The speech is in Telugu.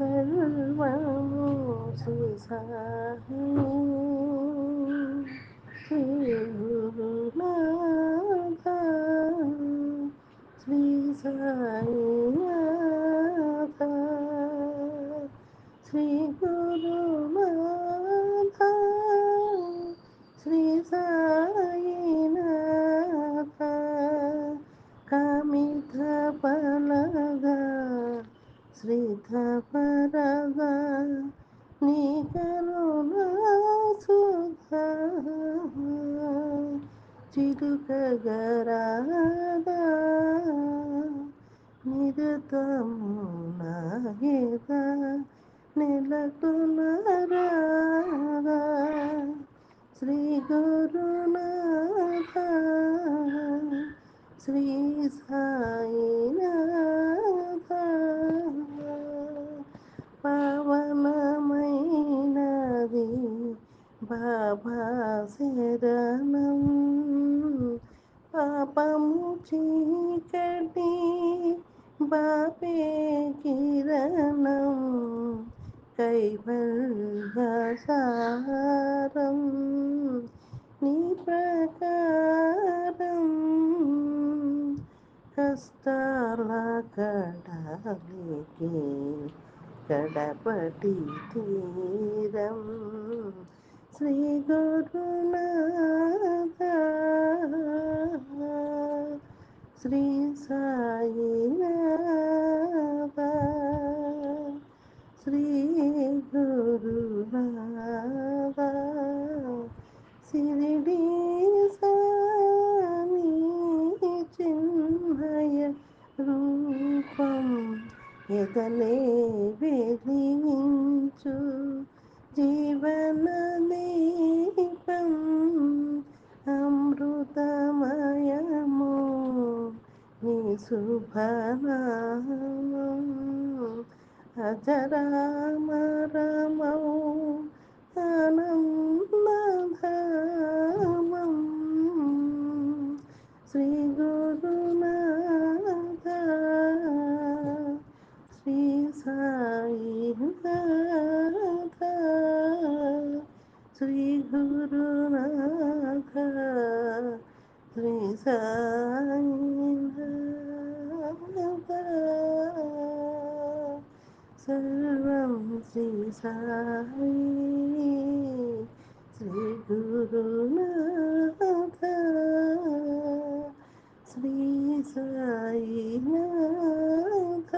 فالموت سعيد ماذا سعيد في قلوبنا శ్రీధ పరగా నీ కరుణా సుధా చిరుక గరాదా నిరతము నాగేద నెలకొనరాదా శ్రీ గురునాథ శ్రీ సాయినాథ ప్రభాశరణం పాపము చీకటి బాపే కిరణం. కైవల్యసారం నీ ప్రకారం కష్టాల కడలికి కడపటి తీరం. ശ്രീ ഗുരുനാഥ ശ്രീ സായിനാഥ ശ്രീ ഗുരുനാഥ ശിരടി സാമി ചിന്മയ രൂപം എതലേ വെളിയിഞ്ചു ജീവനദേ నీ శుభనామం. అజరామరమౌ ఆనందధామం. శ్రీ గురునాథ శ్రీ సాయి శ్రీ గురునాథ. సర్వం శ్రీ సాయి శ్రీ గురునాథ శ్రీ సాయి నాథ